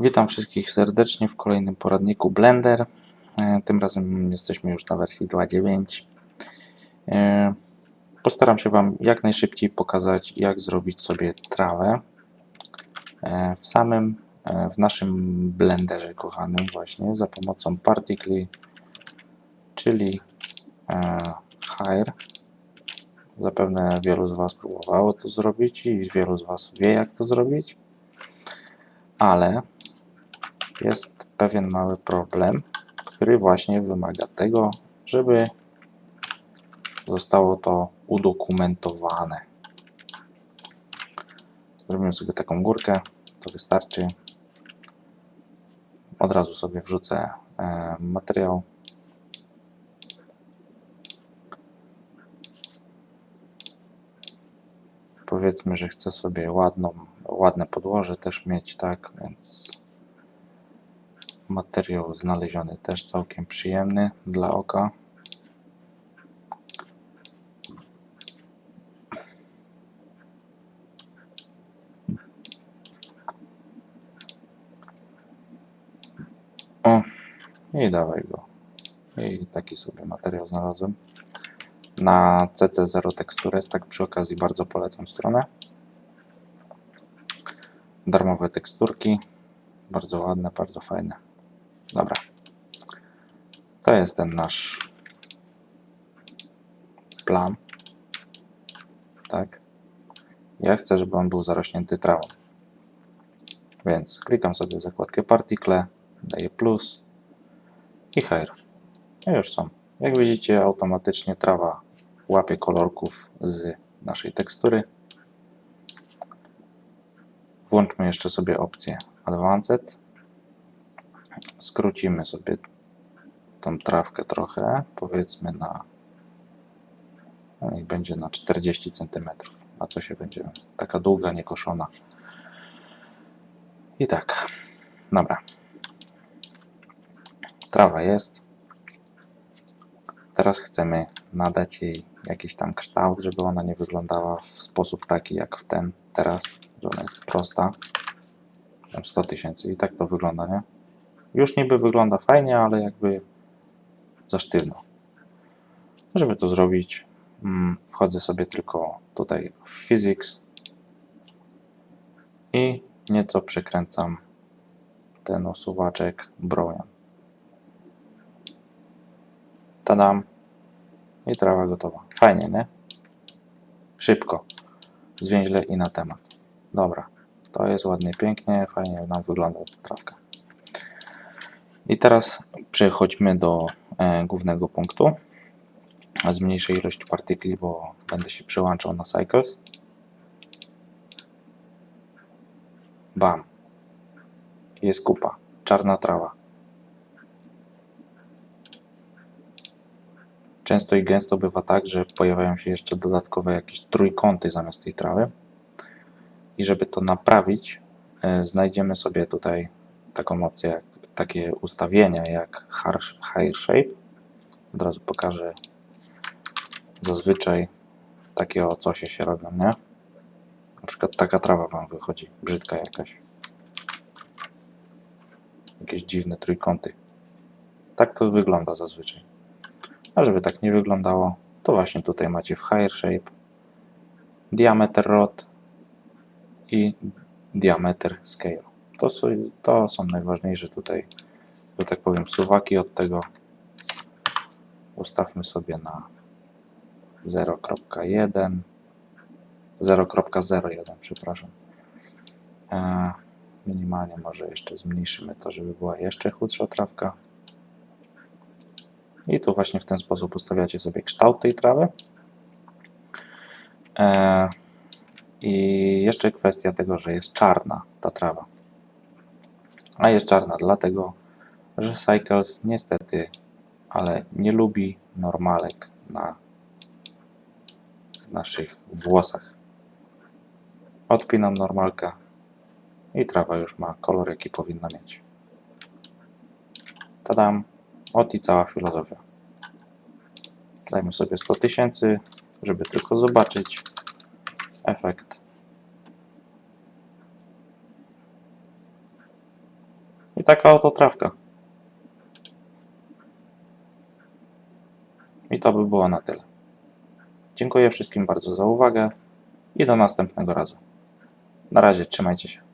Witam wszystkich serdecznie w kolejnym poradniku Blender. E, Tym razem jesteśmy już na wersji 2.9. E, Postaram się Wam jak najszybciej pokazać, jak zrobić sobie trawę e, w samym, w naszym Blenderze kochanym właśnie za pomocą Particly, czyli Hire. Zapewne wielu z Was próbowało to zrobić i wielu z Was wie, jak to zrobić ale jest pewien mały problem, który właśnie wymaga tego, żeby zostało to udokumentowane. Zrobimy sobie taką górkę, to wystarczy. Od razu sobie wrzucę e, materiał. Powiedzmy, że chcę sobie ładną, ładne podłoże też mieć, tak, więc materiał znaleziony też całkiem przyjemny dla oka. O, i dawaj go. I taki sobie materiał znalazłem. Na CC0 Textures, tak przy okazji bardzo polecam stronę. Darmowe teksturki. Bardzo ładne, bardzo fajne. Dobra. To jest ten nasz plan. Tak. Ja chcę, żeby on był zarośnięty trawą. Więc klikam sobie zakładkę Particle, daję plus i Hire. I już są. Jak widzicie, automatycznie trawa łapie kolorków z naszej tekstury. Włączmy jeszcze sobie opcję Advanced. Skrócimy sobie tą trawkę trochę, powiedzmy na no niech będzie na 40 cm. A co się będzie taka długa, niekoszona. I tak. Dobra. Trawa jest. Teraz chcemy nadać jej jakiś tam kształt, żeby ona nie wyglądała w sposób taki jak w ten teraz, że ona jest prosta. Tam 100 tysięcy i tak to wygląda, nie? Już niby wygląda fajnie, ale jakby za sztywno. Żeby to zrobić, mm, wchodzę sobie tylko tutaj w Physics i nieco przekręcam ten osuwaczek bronią. Tadam. I trawa gotowa. Fajnie, nie? Szybko. Zwięźle i na temat. Dobra. To jest ładnie, pięknie. Fajnie nam wygląda ta trawka. I teraz przechodźmy do e, głównego punktu. Zmniejszę ilość partykli, bo będę się przełączał na cycles. Bam. Jest kupa. Czarna trawa. Często i gęsto bywa tak, że pojawiają się jeszcze dodatkowe jakieś trójkąty zamiast tej trawy. I żeby to naprawić, e, znajdziemy sobie tutaj taką opcję, jak, takie ustawienia jak Higher Shape. Od razu pokażę zazwyczaj takie o coś się robią, nie? Na przykład taka trawa Wam wychodzi, brzydka jakaś. Jakieś dziwne trójkąty. Tak to wygląda zazwyczaj. A żeby tak nie wyglądało, to właśnie tutaj macie w Higher Shape diameter rod i diameter scale. To to są najważniejsze tutaj, że tak powiem, suwaki od tego. Ustawmy sobie na 0.1 0.01, przepraszam. E, minimalnie może jeszcze zmniejszymy to, żeby była jeszcze chudsza trawka. I tu właśnie w ten sposób ustawiacie sobie kształt tej trawy. E, I jeszcze kwestia tego, że jest czarna ta trawa. A jest czarna dlatego, że Cycles niestety, ale nie lubi normalek na naszych włosach. Odpinam normalkę i trawa już ma kolor, jaki powinna mieć. Tadam. Ot i cała filozofia. Dajmy sobie 100 tysięcy, żeby tylko zobaczyć efekt. Taka oto trawka. I to by było na tyle. Dziękuję wszystkim bardzo za uwagę i do następnego razu. Na razie, trzymajcie się.